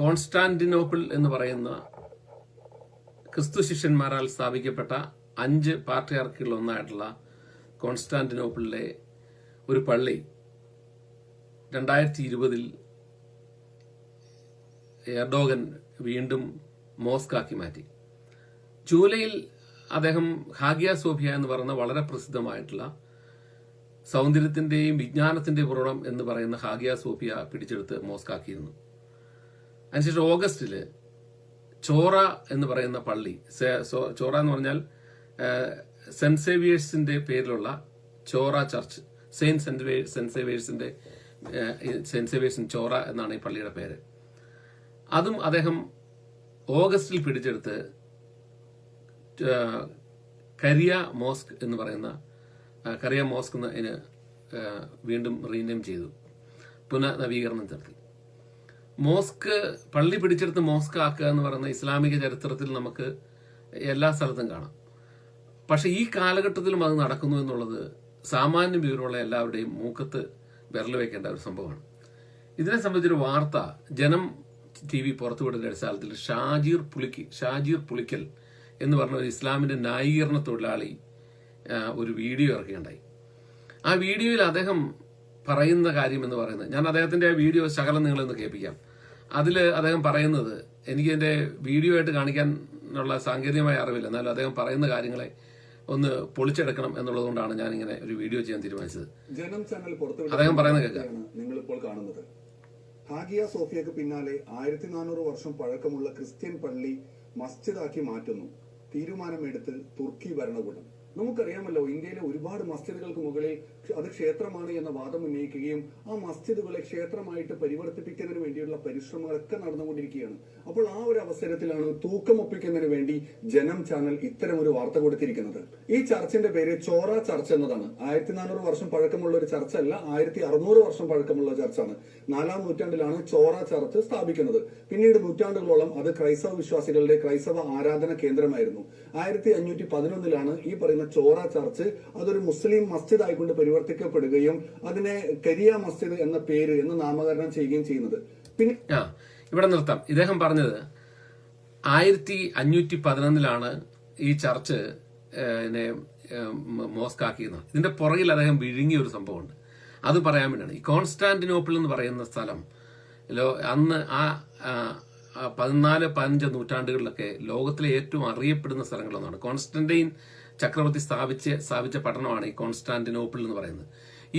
Constantinople എന്ന് പറയുന്ന ക്രിസ്തു ശിഷ്യന്മാരാൽ സ്ഥാപിക്കപ്പെട്ട അഞ്ച് പാട്രിയാർക്കുകളിൽ ഒന്നായിട്ടുള്ള കോൺസ്റ്റാന്റിനോപ്പിളിലെ ഒരു പള്ളി രണ്ടായിരത്തി ഇരുപതിൽ എർഡോഗൻ വീണ്ടും മോസ്കാക്കി മാറ്റി. ജൂലൈയിൽ അദ്ദേഹം ഹാഗിയ സോഫിയ എന്ന് പറയുന്ന വളരെ പ്രസിദ്ധമായിട്ടുള്ള സൗന്ദര്യത്തിന്റെയും വിജ്ഞാനത്തിന്റെയും ഉറവിടം എന്ന് പറയുന്ന ഹാഗിയ സോഫിയ പിടിച്ചെടുത്ത് മോസ്കാക്കിയിരുന്നു. അതിനുശേഷം ഓഗസ്റ്റിൽ ചോറ എന്ന് പറയുന്ന പള്ളി ചോറ എന്ന് പറഞ്ഞാൽ സെന്റ് സേവിയേഴ്സിന്റെ പേരിലുള്ള Chora church saint saint saint സേവിയേഴ്സിന്റെ saint സേവിയേഴ്സിൻ ചോറ എന്നാണ് ഈ പള്ളിയുടെ പേര്. അതും അദ്ദേഹം ഓഗസ്റ്റിൽ പിടിച്ചെടുത്ത് കരിയ മോസ്ക് എന്ന് പറയുന്ന കരിയ മോസ്ക് എന്ന് വീണ്ടും റീനെയിം ചെയ്തു. പുനഃനവീകരണം നടത്തി. മോസ്ക് പള്ളി പിടിച്ചെടുത്ത് മോസ്ക് ആക്കുക എന്ന് പറയുന്ന ഇസ്ലാമിക ചരിത്രത്തിൽ നമുക്ക് എല്ലാ സ്ഥലത്തും കാണാം. പക്ഷെ ഈ കാലഘട്ടത്തിലും അത് നടക്കുന്നു എന്നുള്ളത് സാമാന്യ വിവരമുള്ള എല്ലാവരുടെയും മൂക്കത്ത് വിരൽ വെക്കേണ്ട ഒരു സംഭവമാണ്. ഇതിനെ സംബന്ധിച്ചൊരു വാർത്ത ജനം ടി വി പുറത്തുവിടുന്ന അടിസ്ഥാനത്തിൽ ഷാജീർ പുളിക്ക് ഷാജീർ പുളിക്കൽ എന്ന് പറഞ്ഞ ഒരു ഇസ്ലാമിന്റെ ന്യായീകരണ തൊഴിലാളി ഒരു വീഡിയോ ഇറക്കുകയുണ്ടായി. ആ വീഡിയോയിൽ അദ്ദേഹം പറയുന്ന കാര്യം എന്ന് പറയുന്നത് ഞാൻ അദ്ദേഹത്തിന്റെ ആ വീഡിയോ ശകലം നിങ്ങളൊന്ന് കേൾപ്പിക്കാം. അതിൽ അദ്ദേഹം പറയുന്നത് എനിക്ക് എന്റെ വീഡിയോ ആയിട്ട് കാണിക്കാനുള്ള സാങ്കേതികമായ അറിവില്ല. എന്നാലും അദ്ദേഹം പറയുന്ന കാര്യങ്ങളെ ഒന്ന് പൊളിച്ചെടുക്കണം എന്നുള്ളതുകൊണ്ടാണ് ഞാൻ ഇങ്ങനെ ഒരു വീഡിയോ ചെയ്യാൻ തീരുമാനിച്ചത്. ജനം ചാനൽ അദ്ദേഹം പറയുന്നത് കേൾക്കാം. നിങ്ങൾ ഇപ്പോൾ കാണുന്നത്. ഹാഗിയ സോഫിയക്ക് പിന്നാലെ ആയിരത്തി നാനൂറ് വർഷം പഴക്കമുള്ള ക്രിസ്ത്യൻ പള്ളി മസ്ജിദാക്കി മാറ്റുന്നു. തീരുമാനമെടുത്ത് തുർക്കി ഭരണകൂടം. നമുക്കറിയാമല്ലോ ഇന്ത്യയിലെ ഒരുപാട് മസ്ജിദുകൾക്ക് മുകളിൽ അത് ക്ഷേത്രമാണ് എന്ന വാദം ഉന്നയിക്കുകയും ആ മസ്ജിദുകളെ ക്ഷേത്രമായിട്ട് പരിവർത്തിപ്പിക്കുന്നതിന് വേണ്ടിയുള്ള പരിശ്രമങ്ങളൊക്കെ നടന്നുകൊണ്ടിരിക്കുകയാണ്. അപ്പോൾ ആ ഒരു അവസരത്തിലാണ് തൂക്കമൊപ്പിക്കുന്നതിന് വേണ്ടി ജനം ചാനൽ ഇത്തരം ഒരു വാർത്ത കൊടുത്തിരിക്കുന്നത്. ഈ ചർച്ചിന്റെ പേര് ചോറ ചർച്ച് എന്നതാണ്. ആയിരത്തി നാനൂറ് വർഷം പഴക്കമുള്ള ഒരു ചർച്ചല്ല ആയിരത്തി അറുന്നൂറ് വർഷം പഴക്കമുള്ള ചർച്ചാണ്. നാലാം നൂറ്റാണ്ടിലാണ് ചോറ ചർച്ച് സ്ഥാപിക്കുന്നത്. പിന്നീട് നൂറ്റാണ്ടുകളോളം അത് ക്രൈസ്തവ വിശ്വാസികളുടെ ക്രൈസ്തവ ആരാധന കേന്ദ്രമായിരുന്നു. ആയിരത്തി അഞ്ഞൂറ്റി പതിനൊന്നിലാണ് ഈ പറയുന്ന ചോറ ചർച്ച് അതൊരു മുസ്ലിം മസ്ജിദ് ആയിക്കൊണ്ട് പരിവർത്തിക്കപ്പെടുകയും അതിനെ കരിയ മസ്ജിദ് എന്ന പേര് എന്ന് നാമകരണം ചെയ്യുകയും ചെയ്യുന്നത്. പിന്നെ ഇവിടെ നിർത്താം. ഇദ്ദേഹം പറഞ്ഞത് ആയിരത്തി അഞ്ഞൂറ്റി പതിനൊന്നിലാണ് ഈ ചർച്ച് മോസ്കാക്കിയെന്ന് ഇതിന്റെ പുറകിൽ അദ്ദേഹം വിഴുങ്ങിയ ഒരു സംഭവമുണ്ട്. അത് പറയാൻ വേണ്ടിയാണ്. ഈ കോൺസ്റ്റാന്റിനോപ്പിൾ എന്ന് പറയുന്ന സ്ഥലം അന്ന് ആ പതിനാല് പതിനഞ്ച് നൂറ്റാണ്ടുകളിലൊക്കെ ലോകത്തിലെ ഏറ്റവും അറിയപ്പെടുന്ന സ്ഥലങ്ങളൊന്നാണ് കോൺസ്റ്റന്റൈൻ ചക്രവർത്തി സ്ഥാപിച്ച് സ്ഥാപിച്ച പട്ടണമാണ് ഈ കോൺസ്റ്റാന്റിനോപ്പിൾ എന്ന് പറയുന്നത്.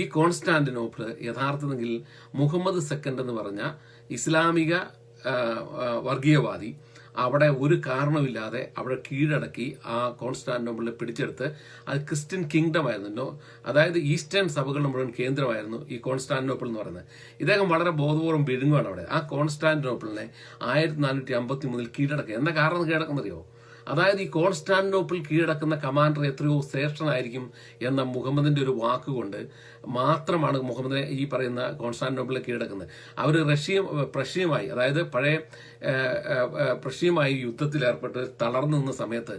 ഈ കോൺസ്റ്റാന്റിനോപ്പിൾ യഥാർത്ഥത്തിൽ മുഹമ്മദ് സെക്കൻഡ് എന്ന് പറഞ്ഞ ഇസ്ലാമിക വർഗീയവാദി അവിടെ ഒരു കാരണമില്ലാതെ അവിടെ കീഴടക്കി ആ കോൺസ്റ്റാന്റിനോപ്പിളിനെ പിടിച്ചെടുത്ത് അത് ക്രിസ്ത്യൻ കിങ്ഡം ആയിരുന്നു അതായത് ഈസ്റ്റേൺ സഭകളുടെ മുഴുവൻ കേന്ദ്രമായിരുന്നു ഈ കോൺസ്റ്റാന്റിനോപ്പിൾ എന്ന് പറയുന്നത്. ഇദ്ദേഹം വളരെ ബോധപൂർവം വിഴുങ്ങുകയാണ് അവിടെ. ആ കോൺസ്റ്റാന്റിനോപ്പിളിനെ ആയിരത്തി നാനൂറ്റി അമ്പത്തി മൂന്നിൽ കീഴടക്കുക. എന്താ കാരണം കീഴടക്കുന്നറിയോ അതായത് ഈ കോൺസ്റ്റാന്റിനോപ്പിൾ കീഴടക്കുന്ന കമാൻഡർ എത്രയോ ശ്രേഷ്ഠനായിരിക്കും എന്ന മുഹമ്മദിന്റെ ഒരു വാക്കുകൊണ്ട് മാത്രമാണ് മുഹമ്മദിനെ ഈ പറയുന്ന കോൺസ്റ്റാന്റിനോപ്പിളെ കീഴടക്കുന്നത്. അവർ റഷ്യയും പ്രഷ്യയുമായി അതായത് പഴയ പ്രഷ്യമായി യുദ്ധത്തിൽ ഏർപ്പെട്ട് തളർന്നു നിന്ന സമയത്ത്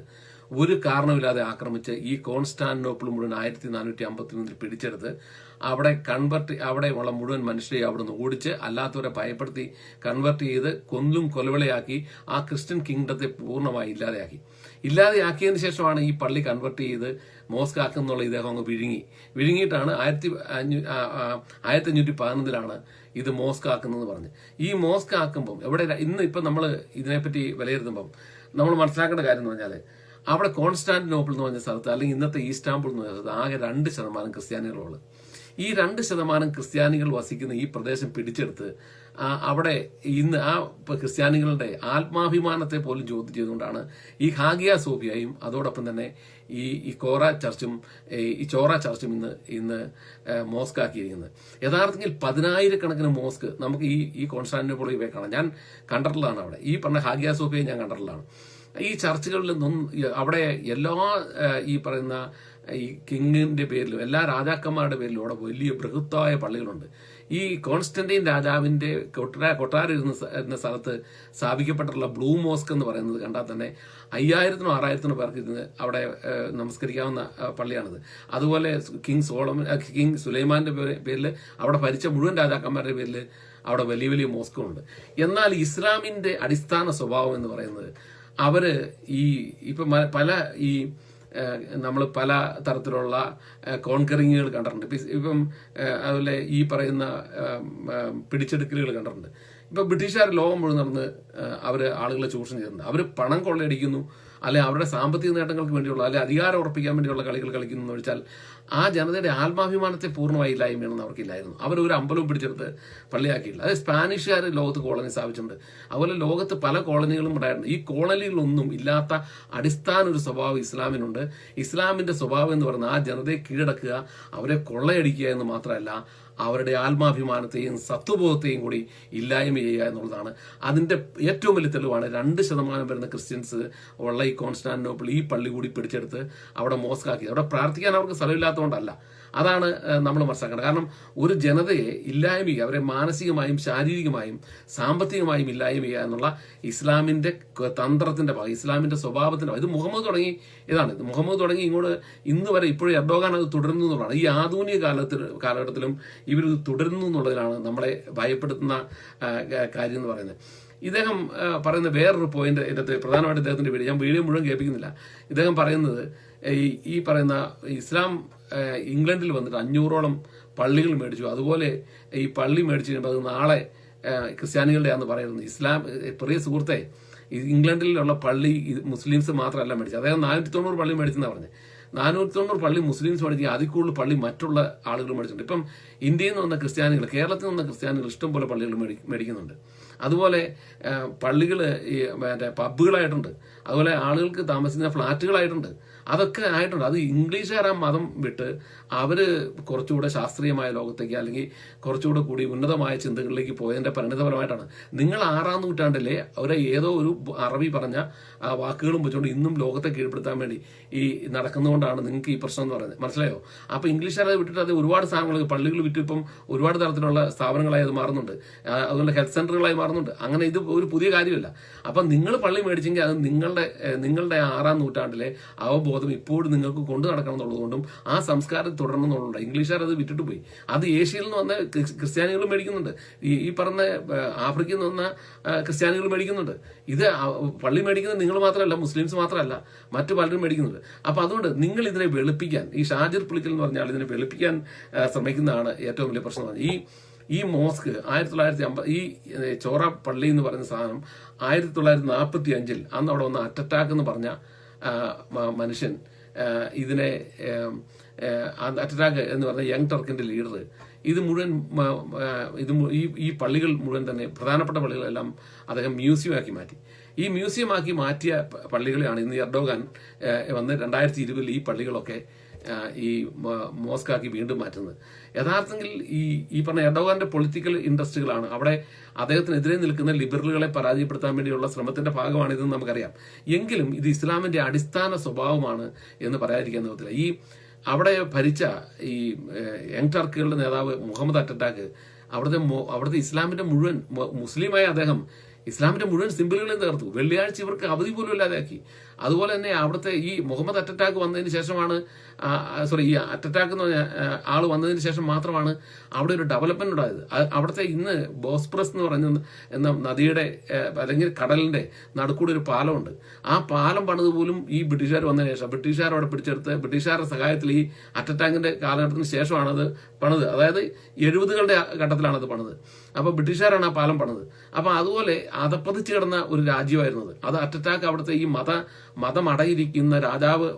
ഒരു കാരണമില്ലാതെ ആക്രമിച്ച് ഈ കോൺസ്റ്റാന്റിനോപ്പിൾ മുഴുവൻ ആയിരത്തി നാനൂറ്റി അമ്പത്തി മൂന്നിൽ പിടിച്ചെടുത്ത് അവിടെ കൺവെർട്ട് അവിടെ ഉള്ള മുഴുവൻ മനുഷ്യരെ അവിടുന്ന് ഓടിച്ച് അല്ലാത്തവരെ ഭയപ്പെടുത്തി കൺവെർട്ട് ചെയ്ത് കൊന്നും കൊലവിളയാക്കി ആ ക്രിസ്ത്യൻ കിങ്ഡത്തെ പൂർണമായി ഇല്ലാതെയാക്കി. ഇല്ലാതെയാക്കിയതിന് ശേഷമാണ് ഈ പള്ളി കൺവെർട്ട് ചെയ്ത് മോസ്ക് ആക്കുന്നുള്ള ഇദ്ദേഹം അങ്ങ് വിഴുങ്ങി. വിഴുങ്ങിയിട്ടാണ് ആയിരത്തി ആയിരത്തി അഞ്ഞൂറ്റി പതിനൊന്നിലാണ് ഇത് മോസ്ക് ആക്കുന്നത് പറഞ്ഞ്. ഈ മോസ്ക് ആക്കുമ്പം ഇവിടെ ര- ഇന്ന് ഇപ്പം നമ്മൾ ഇതിനെപ്പറ്റി വിലയിരുത്തുമ്പം നമ്മൾ മനസ്സിലാക്കേണ്ട കാര്യം എന്ന് പറഞ്ഞാൽ അവിടെ കോൺസ്റ്റാന്റിനോപ്പിൾ എന്ന് പറഞ്ഞ സ്ഥലത്ത് അല്ലെങ്കിൽ ഇന്നത്തെ ഈസ്റ്റാമ്പിൾ എന്ന് പറഞ്ഞ സ്ഥലത്ത് ആകെ രണ്ട് ശതമാനം ക്രിസ്ത്യാനികളുള്ളത് ഈ രണ്ട് ശതമാനം ക്രിസ്ത്യാനികൾ വസിക്കുന്ന ഈ പ്രദേശം പിടിച്ചെടുത്ത് അവിടെ ഇന്ന് ആ ക്രിസ്ത്യാനികളുടെ ആത്മാഭിമാനത്തെ പോലും ചോദ്യം ചെയ്തുകൊണ്ടാണ് ഈ ഹാഗിയ സോഫിയയും അതോടൊപ്പം തന്നെ ഈ ഈ കോറ ചർച്ചും ഈ ചോറ ചർച്ചും ഇന്ന് ഇന്ന് ഏ, മോസ്ക് ആക്കിയിരിക്കുന്നത് യഥാർത്ഥത്തിൽ പതിനായിരക്കണക്കിന് മോസ്ക് നമുക്ക് ഈ ഈ കോൺസ്റ്റാന്റിനോപ്പിളിൽ ഇവയെ കാണാം. ഞാൻ കണ്ടിട്ടുള്ളതാണ് അവിടെ. ഈ പറഞ്ഞ ഹാഗിയ സോഫിയെ ഞാൻ കണ്ടിട്ടുള്ളതാണ്. ഈ ചർച്ചുകളിൽ അവിടെ എല്ലാ ഈ പറയുന്ന ഈ കിങ്ങിന്റെ പേരിലും എല്ലാ രാജാക്കന്മാരുടെ പേരിലും അവിടെ വലിയ ബൃഹത്തായ പള്ളികളുണ്ട്. ഈ കോൺസ്റ്റന്റൈൻ രാജാവിന്റെ കൊട്ടാര കൊട്ടാരം സ്ഥ- സ്ഥലത്ത് സ്ഥാപിക്കപ്പെട്ടിട്ടുള്ള ബ്ലൂ മോസ്ക് എന്ന് പറയുന്നത് കണ്ടാൽ തന്നെ അയ്യായിരത്തിനോ ആറായിരത്തിനോ പേർക്ക് ഇരുന്ന് അവിടെ നമസ്കരിക്കാവുന്ന പള്ളിയാണിത്. അതുപോലെ കിങ് സോളമൻ കിങ് സുലൈമാന്റെ പേരിൽ അവിടെ ഭരിച്ച മുഴുവൻ രാജാക്കന്മാരുടെ പേരിൽ അവിടെ വലിയ വലിയ മോസ്കുകളുണ്ട്. എന്നാൽ ഇസ്ലാമിന്റെ അടിസ്ഥാന സ്വഭാവം എന്ന് പറയുന്നത് അവർ ഈ ഇപ്പൊ പല ഈ നമ്മൾ പല തരത്തിലുള്ള കോൺകറിങ്ങുകൾ കണ്ടിട്ടുണ്ട്. ഇപ്പം- അതുപോലെ ഈ പറയുന്ന പിടിച്ചെടുക്കലുകൾ കണ്ടിട്ടുണ്ട്. ഇപ്പൊ ബ്രിട്ടീഷുകാർ ലോകം മുഴുവൻ നടന്ന് അവർ ആളുകളെ ചൂഷണം ചെയ്തിട്ടുണ്ട്. അവർ പണം കൊള്ളയടിക്കുന്നു. അല്ലെ അവരുടെ സാമ്പത്തിക നേട്ടങ്ങൾക്ക് വേണ്ടിയുള്ള അല്ലെ അധികാരം ഉറപ്പിക്കാൻ വേണ്ടിയുള്ള കളികൾ കളിക്കുന്നു എന്ന് വെച്ചാൽ ആ ജനതയുടെ ആത്മാഭിമാനത്തെ പൂർണമായി ഇല്ലായ്മയാണെന്ന് അവർക്കില്ലായിരുന്നു. അവർ ഒരു അമ്പലവും പിടിച്ചെടുത്ത് പള്ളിയാക്കിയില്ല. അത് സ്പാനിഷുകാർ ലോകത്ത് കോളനി സ്ഥാപിച്ചിട്ടുണ്ട്. അതുപോലെ ലോകത്ത് പല കോളനികളും ഉണ്ടായിട്ടുണ്ട്. ഈ കോളനികളൊന്നും ഇല്ലാത്ത അടിസ്ഥാന ഒരു സ്വഭാവം ഇസ്ലാമിനുണ്ട്. ഇസ്ലാമിന്റെ സ്വഭാവം എന്ന് പറയുന്നത് ആ ജനതയെ കീഴടക്കുക അവരെ കൊള്ളയടിക്കുക എന്ന് മാത്രമല്ല അവരുടെ ആത്മാഭിമാനത്തെയും സത്വബോധത്തെയും കൂടി ഇല്ലായ്മ ചെയ്യുക എന്നുള്ളതാണ്. അതിന്റെ ഏറ്റവും വലിയ തെളിവാണ് രണ്ട് ശതമാനം വരുന്ന ക്രിസ്ത്യൻസ് ഉള്ള ഈ കോൺസ്റ്റാന്റിനോപ്പിൾ ഈ പള്ളി കൂടി പിടിച്ചെടുത്ത് അവിടെ മോസ്കാക്കി. അവിടെ പ്രാർത്ഥിക്കാൻ അവർക്ക് സ്ഥലമില്ലാത്തതുകൊണ്ടല്ല. അതാണ് നമ്മൾ മനസ്സിലാക്കേണ്ടത്. കാരണം ഒരു ജനതയെ ഇല്ലായ്മ ചെയ്യുക അവരെ മാനസികമായും ശാരീരികമായും സാമ്പത്തികമായും ഇല്ലായ്മ ചെയ്യുക എന്നുള്ള ഇസ്ലാമിന്റെ തന്ത്രത്തിന്റെ ഭാഗം ഇസ്ലാമിന്റെ സ്വഭാവത്തിന്റെ. ഇത് മുഹമ്മദ് തുടങ്ങി ഇതാണ് ഇത്. മുഹമ്മദ് തുടങ്ങി ഇങ്ങോട്ട് ഇന്ന് വരെ ഇപ്പോഴും എർഡോഗാൻ അത് തുടരുന്നു എന്നുള്ളതാണ്. ഈ ആധുനിക കാലത്തിൽ കാലഘട്ടത്തിലും ഇവർ തുടരുന്നു എന്നുള്ളതിലാണ് നമ്മളെ ഭയപ്പെടുത്തുന്ന കാര്യം എന്ന് പറയുന്നത്. ഇദ്ദേഹം പറയുന്ന വേറൊരു പോയിന്റ് ഇതിനകത്ത് പ്രധാനമായിട്ട് ഇദ്ദേഹത്തിന്റെ വീഡിയോ ഞാൻ വീഡിയോ മുഴുവൻ കേൾപ്പിക്കുന്നില്ല. ഇദ്ദേഹം പറയുന്നത് ഈ ഈ പറയുന്ന ഇസ്ലാം ഇംഗ്ലണ്ടിൽ വന്നിട്ട് അഞ്ഞൂറോളം പള്ളികൾ മേടിച്ചു. അതുപോലെ ഈ പള്ളി മേടിച്ചു കഴിയുമ്പോൾ അത് നാളെ ക്രിസ്ത്യാനികളുടെ ക്രിസ്ത്യാനികളുടെയാന്ന് പറയുന്നത് ഇസ്ലാം പ്രിയ സുഹൃത്തെ ഇംഗ്ലണ്ടിലുള്ള പള്ളി മുസ്ലിംസ് മാത്രമല്ല മേടിച്ചത്. അദ്ദേഹം നാനൂറ്റി തൊണ്ണൂറ് പള്ളി മേടിച്ചെന്നാണ് പറഞ്ഞത് നാനൂറ്റി തൊണ്ണൂറ് പള്ളി മുസ്ലിംസ് പഠിക്കുക അതിൽ കൂടുതൽ പള്ളി മറ്റുള്ള ആളുകൾ മേടിച്ചിട്ടുണ്ട്. ഇപ്പം ഇന്ത്യയിൽ നിന്ന് വന്ന ക്രിസ്ത്യാനികൾ കേരളത്തിൽ നിന്ന് ക്രിസ്ത്യാനികൾ ഇഷ്ടംപോലെ പള്ളികൾ മേടി മേടിക്കുന്നുണ്ട്. അതുപോലെ പള്ളികൾ ഈ മറ്റേ പബ്ബുകളായിട്ടുണ്ട്. അതുപോലെ ആളുകൾക്ക് താമസിക്കുന്ന ഫ്ലാറ്റുകളായിട്ടുണ്ട്. അതൊക്കെ ആയിട്ടുണ്ട്. അത് ഇംഗ്ലീഷുകാർ ആ മതം വിട്ട് അവർ കുറച്ചുകൂടെ ശാസ്ത്രീയമായ ലോകത്തേക്ക് അല്ലെങ്കിൽ കുറച്ചുകൂടെ കൂടി ഉന്നതമായ ചിന്തകളിലേക്ക് പോയതിന്റെ പരിണിതഫലമായിട്ടാണ്. നിങ്ങൾ ആറാം നൂറ്റാണ്ടിലെ അവരെ ഏതോ ഒരു അറബി പറഞ്ഞ വാക്കുകളും വെച്ചുകൊണ്ട് ഇന്നും ലോകത്തെ കീഴ്പ്പെടുത്താൻ വേണ്ടി ഈ നടക്കുന്നതുകൊണ്ടാണ് നിങ്ങൾക്ക് ഈ പ്രശ്നം എന്ന് പറയുന്നത്. മനസ്സിലായോ? അപ്പോൾ ഇംഗ്ലീഷുകാരെ വിട്ടിട്ട് അത് ഒരുപാട് സാധനങ്ങൾ പള്ളികൾ വിറ്റിപ്പം ഒരുപാട് തരത്തിലുള്ള സ്ഥാപനങ്ങളായി അത് മാറുന്നുണ്ട്. അതുപോലെ ഹെൽത്ത് സെന്ററുകളായി മാറുന്നുണ്ട്. അങ്ങനെ ഇത് ഒരു പുതിയ കാര്യമല്ല. അപ്പം നിങ്ങൾ പള്ളി മേടിച്ചെങ്കിൽ അത് നിങ്ങളുടെ നിങ്ങളുടെ ആറാം നൂറ്റാണ്ടിലെ അവബോധം ഇപ്പോഴും നിങ്ങൾക്ക് കൊണ്ടു നടക്കണം എന്നുള്ളതുകൊണ്ടും ആ സംസ്കാരം തുടരണം എന്നുള്ളത് ഇംഗ്ലീഷുകാർ അത് വിട്ടിട്ട് പോയി. അത് ഏഷ്യയിൽ നിന്ന് വന്ന ക്രിസ്- ക്രിസ്ത്യാനികൾ മേടിക്കുന്നുണ്ട്. ഈ പറഞ്ഞ ആഫ്രിക്കയിൽ നിന്ന് വന്ന ക്രിസ്ത്യാനികൾ മേടിക്കുന്നുണ്ട്. ഇത് പള്ളി മേടിക്കുന്നത് നിങ്ങൾ മാത്രമല്ല മുസ്ലിംസ് മാത്രമല്ല മറ്റു പലരും മേടിക്കുന്നുണ്ട്. അപ്പോൾ അതുകൊണ്ട് നിങ്ങൾ ഇതിനെ വെളുപ്പിക്കാൻ ഈ ഷാജിർ പുളിക്കൽ എന്ന് പറഞ്ഞാൽ ഇതിനെ വെളുപ്പിക്കാൻ ശ്രമിക്കുന്നതാണ് ഏറ്റവും വലിയ പ്രശ്നമാണ്. ഈ ഈ മോസ്ക് ആയിരത്തി തൊള്ളായിരത്തി അമ്പത് ഈ ചോറ പള്ളി എന്ന് പറയുന്ന സാധനം ആയിരത്തി തൊള്ളായിരത്തി നാൽപ്പത്തി അഞ്ചിൽ അന്ന് അവിടെ വന്ന് അറ്റാക്ക് എന്ന് പറഞ്ഞ മനുഷ്യൻ ഇതിനെ അറ്റാക്ക് എന്ന് പറഞ്ഞ യങ് ടർക്കിന്റെ ലീഡർ ഇത് മുഴുവൻ ഇത് ഈ ഈ പള്ളികൾ മുഴുവൻ തന്നെ പ്രധാനപ്പെട്ട പള്ളികളെല്ലാം അദ്ദേഹം മ്യൂസിയമാക്കി മാറ്റി. ഈ മ്യൂസിയമാക്കി മാറ്റിയ പള്ളികളെയാണ് ഇന്ന് എർഡോഗാൻ വന്ന് രണ്ടായിരത്തി ഇരുപതിൽ ഈ പള്ളികളൊക്കെ ഈ മോസ്കാക്കി വീണ്ടും മാറ്റുന്നത്. യഥാർത്ഥത്തിൽ ഈ ഈ പറഞ്ഞ എർഡോഗാന്റെ പൊളിറ്റിക്കൽ ഇൻട്രസ്റ്റുകളാണ് അവിടെ അദ്ദേഹത്തിനെതിരെ നിൽക്കുന്ന ലിബറലുകളെ പരാജയപ്പെടുത്താൻ വേണ്ടിയുള്ള ശ്രമത്തിന്റെ ഭാഗമാണിതെന്ന് നമുക്കറിയാം. എങ്കിലും ഇത് ഇസ്ലാമിന്റെ അടിസ്ഥാന സ്വഭാവമാണ് എന്ന് പറയാതിരിക്കാൻ നിൽക്കത്തില്ല ഈ അവിടെ ഭരിച്ച ഈ യങ് ടർക്കുകളുടെ നേതാവ് മുഹമ്മദ് അറ്ററ്റാക്ക് അവിടുത്തെ അവിടുത്തെ ഇസ്ലാമിന്റെ മുഴുവൻ മുസ്ലിമായ അദ്ദേഹം ഇസ്ലാമിന്റെ മുഴുവൻ സിമ്പിളുകളെയും തകർത്തു. വെള്ളിയാഴ്ച ഇവർക്ക് അവധി പോലും ഇല്ലാതാക്കി അതുപോലെ തന്നെ അവിടുത്തെ ഈ മുഹമ്മദ് അറ്ററ്റാക്ക് വന്നതിന് ശേഷമാണ് സോറി ഈ അറ്ററ്റാക്ക് എന്ന് പറഞ്ഞ ആൾ വന്നതിന് ശേഷം മാത്രമാണ് അവിടെ ഒരു ഡെവലപ്മെന്റ് ഉണ്ടായത്. അവിടുത്തെ ഇന്ന് ബോസ്പ്രസ് എന്ന് പറഞ്ഞ എന്ന നദിയുടെ അല്ലെങ്കിൽ കടലിന്റെ നടുക്കൂടെ ഒരു പാലമുണ്ട്. ആ പാലം പണിത് പോലും ഈ ബ്രിട്ടീഷുകാർ വന്നതിന് ശേഷം ബ്രിട്ടീഷുകാർ അവിടെ പിടിച്ചെടുത്ത് ബ്രിട്ടീഷുകാരുടെ സഹായത്തിൽ ഈ അറ്ററ്റാക്കിന്റെ കാലഘട്ടത്തിന് ശേഷമാണ് അത് പണിത്. അതായത് എഴുപതുകളുടെ ഘട്ടത്തിലാണ് അത് പണിത്. അപ്പൊ ബ്രിട്ടീഷുകാരാണ് ആ പാലം പണിത്. അപ്പൊ അതുപോലെ അതപ്പതിച്ച് കിടന്ന ഒരു രാജ്യമായിരുന്നത്. അത് അറ്ററ്റാക്ക് അവിടുത്തെ ഈ മത മതമടയിരിക്കുന്ന രാജാവ്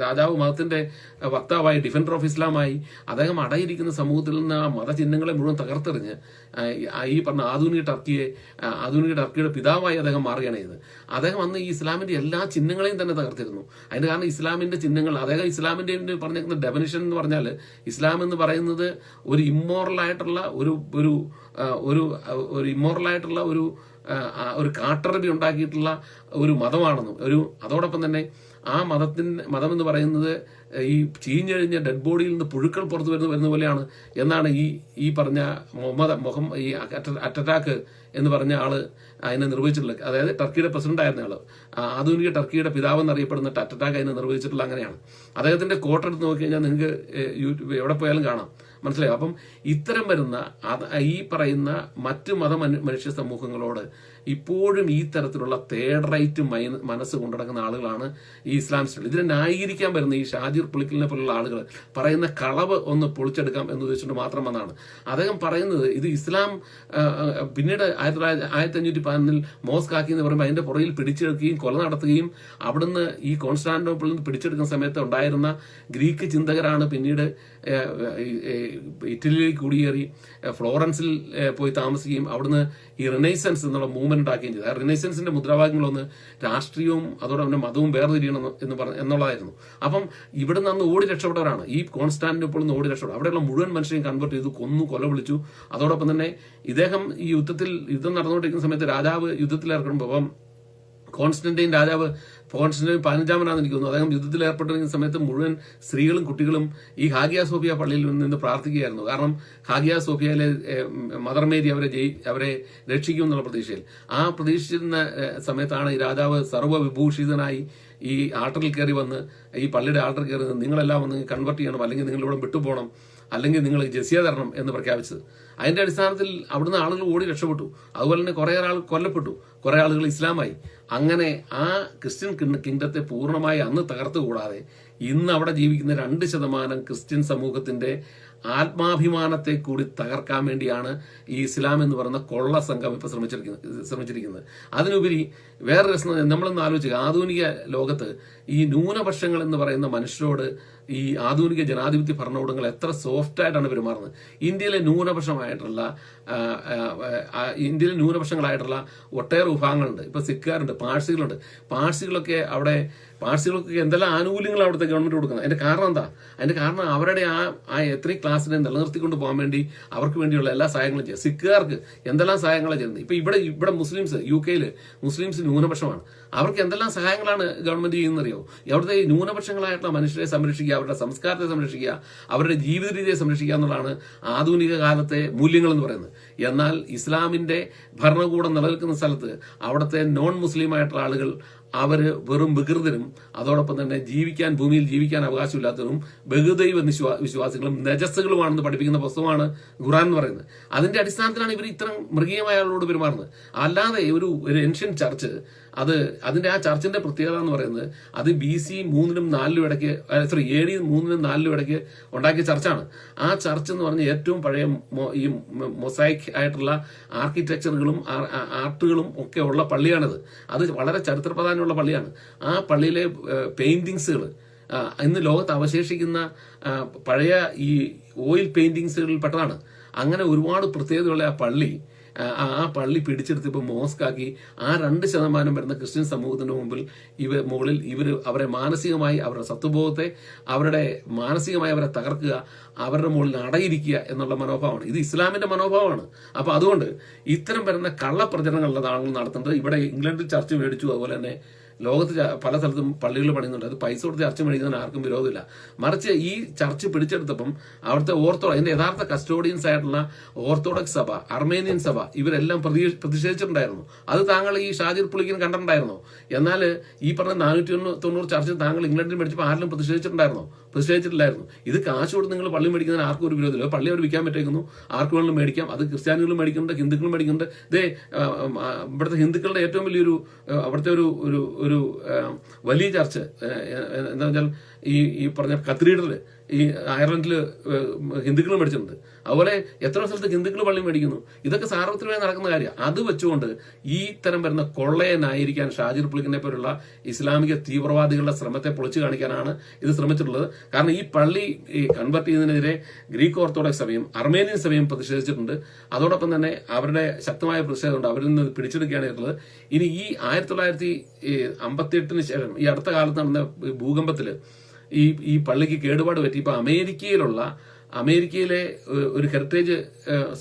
രാജാവ് മതത്തിന്റെ വക്താവായി ഡിഫൻഡർ ഓഫ് ഇസ്ലാമായി അദ്ദേഹം അടയിരിക്കുന്ന സമൂഹത്തിൽ നിന്ന് ആ മതചിഹ്നങ്ങളെ മുഴുവൻ തകർത്തെറിഞ്ഞ് ഈ- പറഞ്ഞ ആധുനിക ടർക്കിയെ ആധുനിക ടർക്കിയുടെ പിതാവായി അദ്ദേഹം മാറുകയാണ് ചെയ്തത്. അദ്ദേഹം അന്ന് ഈ ഇസ്ലാമിന്റെ എല്ലാ ചിഹ്നങ്ങളെയും തന്നെ തകർത്തിരുന്നു. അതിന്റെ കാരണം ഇസ്ലാമിന്റെ ചിഹ്നങ്ങൾ അദ്ദേഹം ഇസ്ലാമിന്റെ പറഞ്ഞിരിക്കുന്ന ഡെഫിനിഷൻ എന്ന് പറഞ്ഞാൽ ഇസ്ലാം എന്ന് പറയുന്നത് ഒരു ഇമ്മോറൽ ആയിട്ടുള്ള ഒരു ഒരു ഒരു ഇമ്മോറൽ ആയിട്ടുള്ള ഒരു ഒരു കാട്ടറബി ഉണ്ടാക്കിയിട്ടുള്ള ഒരു മതമാണെന്നും ഒരു അതോടൊപ്പം തന്നെ ആ മതത്തിന് മതം എന്ന് പറയുന്നത് ഈ ചീഞ്ഞഴിഞ്ഞ ഡെഡ് ബോഡിയിൽ നിന്ന് പുഴുക്കൾ പുറത്തു വരുന്ന വരുന്ന പോലെയാണ് എന്നാണ് ഈ ഈ പറഞ്ഞ മുഹമ്മദ് മുഹമ്മദ് ഈ അറ്റ- അറ്ററ്റാക്ക് എന്ന് പറഞ്ഞ ആൾ അതിനെ നിർവഹിച്ചിട്ടുള്ളത് അതായത് ടർക്കിയുടെ പ്രസിഡന്റ് ആയിരുന്ന ആൾ. ആധുനിക ടർക്കിയുടെ പിതാവ് എന്നറിയപ്പെടുന്ന അറ്ററ്റാക്ക് അതിനെ നിർവഹിച്ചിട്ടുള്ള അങ്ങനെയാണ്. അദ്ദേഹത്തിന്റെ കോട്ടെടുത്ത് നോക്കി കഴിഞ്ഞാൽ നിങ്ങൾക്ക് യൂട്യൂബ് എവിടെ പോയാലും കാണാം. മനസ്സിലായോ? അപ്പം ഇത്തരം വരുന്ന ഈ പറയുന്ന മറ്റു മത മനുഷ്യ സമൂഹങ്ങളോട് ഇപ്പോഴും ഈ തരത്തിലുള്ള തേർഡ് റൈറ്റ് മൈന- മനസ്സ് കൊണ്ടുനടക്കുന്ന ആളുകളാണ് ഈ ഇസ്ലാമിസ്റ്റുകൾ ഇതിനെ ന്യായീകരിക്കാൻ വരുന്ന ഈ ഷാജിർ പുളിക്കലിനെ പോലുള്ള ആളുകൾ പറയുന്ന കളവ് ഒന്ന് പൊളിച്ചെടുക്കാം എന്ന് ഉദ്ദേശിച്ചുകൊണ്ട് മാത്രം വന്നാണ് അദ്ദേഹം പറയുന്നത് ഇത് ഇസ്ലാം പിന്നീട് ആയിരത്തി തൊള്ളായിരത്തി ആയിരത്തി അഞ്ഞൂറ്റി പതിനൊന്നിൽ മോസ്ക് ആക്കി എന്ന് പറയുമ്പോൾ അതിന്റെ പുറകിൽ പിടിച്ചെടുക്കുകയും കൊല നടത്തുകയും അവിടുന്ന് ഈ കോൺസ്റ്റാന്റിനോപ്പിളിൽ നിന്ന് പിടിച്ചെടുക്കുന്ന സമയത്ത് ഉണ്ടായിരുന്ന ഗ്രീക്ക് ചിന്തകരാണ് പിന്നീട് ഇറ്റലിയിൽ കുടിയേറി ഫ്ലോറൻസിൽ പോയി താമസിക്കുകയും അവിടുന്ന് ഈ റിനൈസൻസ് എന്നുള്ള മൂവ്മെന്റ് ഉണ്ടാക്കുകയും ചെയ്തു. ആ റിനൈസൻസിന്റെ മുദ്രാവാക്യങ്ങളൊന്ന് രാഷ്ട്രീയവും അതോടൊപ്പം മതവും വേർതിരിയണം എന്ന് പറഞ്ഞ എന്നുള്ളതായിരുന്നു. അപ്പം ഇവിടുന്ന് അന്ന് ഓടി രക്ഷപ്പെട്ടവരാണ്. ഈ കോൺസ്റ്റാന്റിനോപ്പിളിൽ നിന്ന് ഓടി രക്ഷപ്പെട്ടു അവിടെയുള്ള മുഴുവൻ മനുഷ്യരെയും കൺവേർട്ട് ചെയ്തു കൊന്നു കൊല വിളിച്ചു. അതോടൊപ്പം തന്നെ ഇദ്ദേഹം ഈ യുദ്ധത്തിൽ യുദ്ധം നടന്നുകൊണ്ടിരിക്കുന്ന സമയത്ത് രാജാവ് യുദ്ധത്തിൽ അപ്പം കോൺസ്റ്റന്റൈൻ രാജാവ് കോൺസ്റ്റന്റൈൻ പതിനഞ്ചാമനാണെന്ന് എനിക്ക് തോന്നുന്നു. അദ്ദേഹം യുദ്ധത്തിൽ ഏർപ്പെട്ടിരിക്കുന്ന സമയത്ത് മുഴുവൻ സ്ത്രീകളും കുട്ടികളും ഈ ഹാഗിയ സോഫിയ പള്ളിയിൽ നിന്ന് പ്രാർത്ഥിക്കുകയായിരുന്നു. കാരണം ഹാഗിയ സോഫിയയിലെ മദർ മേരി അവരെ ജയി അവരെ രക്ഷിക്കും എന്നുള്ള പ്രതീക്ഷയിൽ. ആ പ്രതീക്ഷിച്ചിരുന്ന സമയത്താണ് ഈ രാജാവ് സർവവിഭൂഷിതനായി ഈ ആൾട്ടറിൽ കയറി വന്ന് ഈ പള്ളിയുടെ ആൾട്ടറിൽ കയറി നിങ്ങളെല്ലാം ഒന്ന് കൺവെർട്ട് ചെയ്യണം അല്ലെങ്കിൽ നിങ്ങളിവിടെ വിട്ടുപോകണം അല്ലെങ്കിൽ നിങ്ങൾ ജസിയ തരണം എന്ന് പ്രഖ്യാപിച്ചത്. അതിന്റെ അടിസ്ഥാനത്തിൽ അവിടുന്ന് ആളുകൾ ഓടി രക്ഷപ്പെട്ടു. അതുപോലെ തന്നെ കുറെ ആൾ കൊല്ലപ്പെട്ടു. കുറെ ആളുകൾ ഇസ്ലാമായി. അങ്ങനെ ആ ക്രിസ്ത്യൻ കിങ്- കിങ്ഡത്തെ പൂർണമായി അന്ന് തകർത്തു കൂടാതെ ഇന്ന് അവിടെ ജീവിക്കുന്ന രണ്ട് ശതമാനം ക്രിസ്ത്യൻ സമൂഹത്തിന്റെ ആത്മാഭിമാനത്തെ കൂടി തകർക്കാൻ വേണ്ടിയാണ് ഈ ഇസ്ലാം എന്ന് പറയുന്ന കൊള്ള സംഘം ഇപ്പൊ ശ്രമിച്ചിരിക്കുന്നത് ശ്രമിച്ചിരിക്കുന്നത്. അതിനുപരി വേറെ രസം നമ്മളൊന്ന് ആലോചിക്കുക. ആധുനിക ലോകത്ത് ഈ ന്യൂനപക്ഷങ്ങൾ എന്ന് പറയുന്ന മനുഷ്യരോട് ഈ ആധുനിക ജനാധിപത്യ ഭരണകൂടങ്ങൾ എത്ര സോഫ്റ്റ് ആയിട്ടാണ് പെരുമാറുന്നത്. ഇന്ത്യയിലെ ന്യൂനപക്ഷമായിട്ടുള്ള ഇന്ത്യയിലെ ന്യൂനപക്ഷങ്ങളായിട്ടുള്ള ഒട്ടേറെ വിഭാഗങ്ങളുണ്ട്. ഇപ്പൊ സിഖുകാരുണ്ട് പാഴ്സികളുണ്ട്. പാഴ്സികളൊക്കെ അവിടെ പാഴ്സികൾക്ക് എന്തെല്ലാം ആനുകൂല്യങ്ങൾ അവിടുത്തെ ഗവൺമെന്റ് കൊടുക്കുന്നത്? അതിന്റെ കാരണം എന്താ? അതിന്റെ കാരണം അവരുടെ ആ ആ എത്രയും ക്ലാസ്സിനെ നിലനിർത്തിക്കൊണ്ട് പോകാൻ വേണ്ടി അവർക്ക് വേണ്ടിയുള്ള എല്ലാ സഹായങ്ങളും ചെയ്യുക. സിഖുകാർക്ക് എന്തെല്ലാം സഹായങ്ങളാണ് ചെയ്യുന്നത്? ഇപ്പൊ ഇവിടെ ഇവിടെ മുസ്ലിംസ് യു കെയിൽ മുസ്ലിംസ് ന്യൂനപക്ഷമാണ്. അവർക്ക് എന്തെല്ലാം സഹായങ്ങളാണ് ഗവൺമെന്റ് ചെയ്യുന്നറിയോ അവിടുത്തെ ന്യൂനപക്ഷങ്ങളായിട്ടുള്ള മനുഷ്യരെ സംരക്ഷിക്കുക അവരുടെ സംസ്കാരത്തെ സംരക്ഷിക്കുക അവരുടെ ജീവിത രീതിയെ സംരക്ഷിക്കുക എന്നുള്ളതാണ് ആധുനിക കാലത്തെ മൂല്യങ്ങൾ എന്ന് പറയുന്നത്. എന്നാൽ ഇസ്ലാമിന്റെ ഭരണകൂടം നിലനിൽക്കുന്ന സ്ഥലത്ത് അവിടുത്തെ നോൺ മുസ്ലിം ആയിട്ടുള്ള ആളുകൾ അവർ വെറും വികൃതരും അതോടൊപ്പം തന്നെ ജീവിക്കാൻ ഭൂമിയിൽ ജീവിക്കാൻ അവകാശമില്ലാത്തതും ബഹുദൈവ നിശ്വാ- വിശ്വാസികളും നജസ്സുകളുമാണെന്ന് പഠിപ്പിക്കുന്ന പുസ്തകമാണ് ഖുറാൻ എന്ന് പറയുന്നത്. അതിന്റെ അടിസ്ഥാനത്തിലാണ് ഇവർ ഇത്തരം മൃഗീയമായ ആളോട് പെരുമാറുന്നത്. അല്ലാതെ ഒരു ഒരു ഏൻഷ്യൻ ചർച്ച് അത് അതിന്റെ ആ ചർച്ചിന്റെ പ്രത്യേകത എന്ന് പറയുന്നത് അത് ബി സി മൂന്നിനും നാലിലും ഇടയ്ക്ക് സോറി എ ഡി മൂന്നിനും നാലിലും ഇടയ്ക്ക് ഉണ്ടാക്കിയ ചർച്ചാണ്. ആ ചർച്ച് എന്ന് പറഞ്ഞ ഏറ്റവും പഴയ ഈ മൊസൈക്ക് ആയിട്ടുള്ള ആർക്കിടെക്ചറുകളും ആർട്ടുകളും ഒക്കെ ഉള്ള പള്ളിയാണിത്. അത് വളരെ ചരിത്ര പ്രാധാന്യമുള്ള പള്ളിയാണ്. ആ പള്ളിയിലെ പെയിന്റിങ്സുകൾ ഇന്ന് ലോകത്ത് അവശേഷിക്കുന്ന പഴയ ഈ ഓയിൽ പെയിന്റിങ്സുകളിൽ പെട്ടതാണ് അങ്ങനെ ഒരുപാട് പ്രത്യേകതയുള്ള ആ പള്ളി ആ പള്ളി പിടിച്ചെടുത്ത് ഇപ്പൊ മോസ്കാക്കി ആ രണ്ട് ശതമാനം വരുന്ന ക്രിസ്ത്യൻ സമൂഹത്തിന്റെ മുമ്പിൽ ഇവർ മുകളിൽ ഇവർ അവരെ മാനസികമായി അവരുടെ സത്വബോധത്തെ അവരുടെ മാനസികമായി അവരെ തകർക്കുക അവരുടെ മുകളിൽ അടയിരിക്കുക എന്നുള്ള മനോഭാവമാണ്. ഇത് ഇസ്ലാമിന്റെ മനോഭാവമാണ്. അപ്പൊ അതുകൊണ്ട് ഇത്തരം വരുന്ന കള്ളപ്രചരണങ്ങളുടെ ആളുകൾ നടത്തുന്നത് ഇവിടെ ഇംഗ്ലണ്ടിൽ ചർച്ച മേടിച്ചു അതുപോലെ തന്നെ ലോകത്ത് പല സ്ഥലത്തും പള്ളികൾ പണിയുന്നുണ്ട്. അത് പൈസ കൊടുത്ത് ചർച്ച മേടിക്കുന്നതിന് ആർക്കും വിരോധമില്ല. മറിച്ച് ഈ ചർച്ച് പിടിച്ചെടുത്തപ്പം അവിടുത്തെ ഓർത്തോ അതിന്റെ യഥാർത്ഥ കസ്റ്റോഡിയൻസ് ആയിട്ടുള്ള ഓർത്തഡോക്സ് സഭ അർമേനിയൻ സഭ ഇവരെല്ലാം പ്രതി- പ്രതിഷേധിച്ചിട്ടുണ്ടായിരുന്നു. അത് താങ്കൾ ഈ ഷാജിർ പുളിക്കിന് കണ്ടിട്ടുണ്ടായിരുന്നോ? എന്നാൽ ഈ പറഞ്ഞ നാനൂറ്റി തൊണ്ണൂറ് ചർച്ച് താങ്കൾ ഇംഗ്ലണ്ടിൽ മേടിച്ചപ്പോൾ ആരിലും പ്രതിഷേധിച്ചിട്ടുണ്ടായിരുന്നോ? പ്രതിഷേധിച്ചിട്ടില്ലായിരുന്നു. ഇത് കാശ് കൊടുത്ത് നിങ്ങൾ പള്ളി മേടിക്കുന്നതിന് ആർക്കും ഒരു വിരോധമില്ല. പള്ളി അവർ വിൽക്കാൻ പറ്റേക്കുന്നു. ആർക്ക് വേണമെങ്കിലും മേടിക്കാം. അത് ക്രിസ്ത്യാനികളും മേടിക്കുന്നുണ്ട് ഹിന്ദുക്കളും മേടിക്കുന്നുണ്ട്. ഇതേ ഇവിടുത്തെ ഹിന്ദുക്കളുടെ ഏറ്റവും വലിയൊരു അവിടുത്തെ ഒരു ഒരു ഒരു വലിയ ചർച്ച്. എന്താ വെച്ചാൽ ഈ ഈ പറഞ്ഞ കത്തീഡ്രൽ ഈ അയർലൻഡിൽ ഹിന്ദുക്കൾ മേടിച്ചിട്ടുണ്ട്. അതുപോലെ എത്ര സ്ഥലത്ത് ഹിന്ദുക്കൾ പള്ളി മേടിക്കുന്നു? ഇതൊക്കെ സാർവത്രികമായി നടക്കുന്ന കാര്യമാണ് അത് വെച്ചുകൊണ്ട് ഈ തരം വരുന്ന കൊള്ളയനായിരിക്കാൻ ഷാജിർ പുളിക്കിനെ പോലുള്ള ഇസ്ലാമിക തീവ്രവാദികളുടെ ശ്രമത്തെ പൊളിച്ചു കാണിക്കാനാണ് ഇത് ശ്രമിച്ചിട്ടുള്ളത്. കാരണം ഈ പള്ളി ഈ കൺവെർട്ട് ചെയ്യുന്നതിനെതിരെ ഗ്രീക്ക് ഓർത്തഡോക്സ് സഭയും അർമേനിയൻ സഭയും പ്രതിഷേധിച്ചിട്ടുണ്ട്. അതോടൊപ്പം തന്നെ അവരുടെ ശക്തമായ പ്രതിഷേധമുണ്ട് അവരിൽ നിന്ന് പിടിച്ചെടുക്കുകയാണ് ഇനി ഈ ആയിരത്തി തൊള്ളായിരത്തി അമ്പത്തി എട്ടിന് ശേഷം ഈ അടുത്ത കാലത്ത് നടന്ന ഭൂകമ്പത്തിൽ ഈ ഈ പള്ളിക്ക് കേടുപാട് പറ്റി. ഇപ്പൊ അമേരിക്കയിലുള്ള അമേരിക്കയിലെ ഒരു ഹെറിറ്റേജ്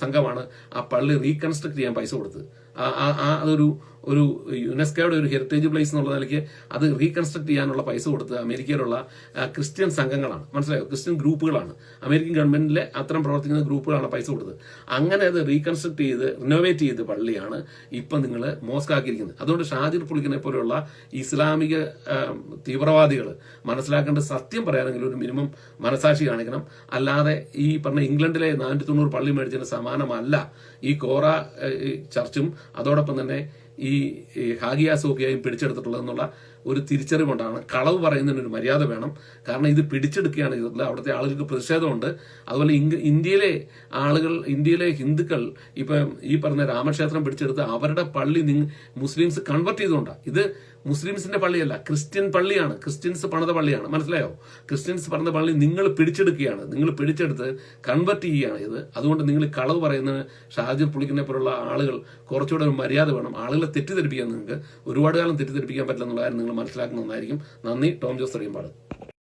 സംഘമാണ് ആ പള്ളി റീകൺസ്ട്രക്ട് ചെയ്യാൻ പൈസ കൊടുത്തത്. ആ അതൊരു ഒരു യുനെസ്കോയുടെ ഒരു ഹെറിറ്റേജ് പ്ലേസ് എന്നുള്ള നിലയ്ക്ക് അത് റീകൺസ്ട്രക്ട് ചെയ്യാനുള്ള പൈസ കൊടുത്ത് അമേരിക്കയിലുള്ള ക്രിസ്ത്യൻ സംഘങ്ങളാണ്. മനസ്സിലായോ? ക്രിസ്ത്യൻ ഗ്രൂപ്പുകളാണ്. അമേരിക്കൻ ഗവൺമെന്റിലെ അത്തരം പ്രവർത്തിക്കുന്ന ഗ്രൂപ്പുകളാണ് പൈസ കൊടുത്തത്. അങ്ങനെ അത് റീകൺസ്ട്രക്ട് ചെയ്ത് റിനോവേറ്റ് ചെയ്ത് പള്ളിയാണ് ഇപ്പം നിങ്ങൾ മോസ്കാക്കിയിരിക്കുന്നത് അതുകൊണ്ട് ഷാജിർ പുളിക്കിനെ പോലെയുള്ള ഇസ്ലാമിക തീവ്രവാദികൾ മനസ്സിലാക്കേണ്ട സത്യം പറയാനെങ്കിൽ ഒരു മിനിമം മനസാക്ഷി കാണിക്കണം. അല്ലാതെ ഈ പറഞ്ഞ ഇംഗ്ലണ്ടിലെ നാനൂറ്റി തൊണ്ണൂറ് പള്ളി മേടിച്ചതിന് സമാനമല്ല. ഈ കോറ ചർച്ചും അതോടൊപ്പം തന്നെ ഈ ഹാഗിയ സോഫിയയും പിടിച്ചെടുത്തിട്ടുള്ളതെന്നുള്ള ഒരു തിരിച്ചറിവുണ്ടാണ് കളവ് പറയുന്നതിനൊരു മര്യാദ വേണം. കാരണം ഇത് പിടിച്ചെടുക്കുകയാണ് ചെയ്തിട്ടുള്ളത്. അവിടുത്തെ ആളുകൾക്ക് പ്രതിഷേധമുണ്ട്. അതുപോലെ ഇന്ത്യയിലെ ആളുകൾ ഇന്ത്യയിലെ ഹിന്ദുക്കൾ ഇപ്പം ഈ പറഞ്ഞ രാമക്ഷേത്രം പിടിച്ചെടുത്ത് അവരുടെ പള്ളി മുസ്ലിംസ് കൺവെർട്ട് ചെയ്തുകൊണ്ടാണ് ഇത് മുസ്ലിംസിന്റെ പള്ളിയല്ല ക്രിസ്ത്യൻ പള്ളിയാണ്. ക്രിസ്ത്യൻസ് പണിത പള്ളിയാണ്. മനസ്സിലായോ? ക്രിസ്ത്യൻസ് പണിത പള്ളി നിങ്ങൾ പിടിച്ചെടുക്കുകയാണ്. നിങ്ങൾ പിടിച്ചെടുത്ത് കൺവെർട്ട് ചെയ്യുകയാണ് ഇത്. അതുകൊണ്ട് നിങ്ങൾ കളവ് പറയുന്ന ഷാജി പുളിക്കിനെ പോലുള്ള ആളുകൾ കുറച്ചുകൂടെ ഒരു മര്യാദ വേണം. ആളുകളെ തെറ്റിദ്ധരിപ്പിക്കാൻ നിങ്ങൾക്ക് ഒരുപാട് കാലം തെറ്റിദ്ധരിപ്പിക്കാൻ പറ്റില്ല എന്നുള്ള കാര്യം നിങ്ങൾ മനസ്സിലാക്കുന്നതായിരിക്കും നന്ദി ടോം ജോസ് അറിയുമ്പോൾ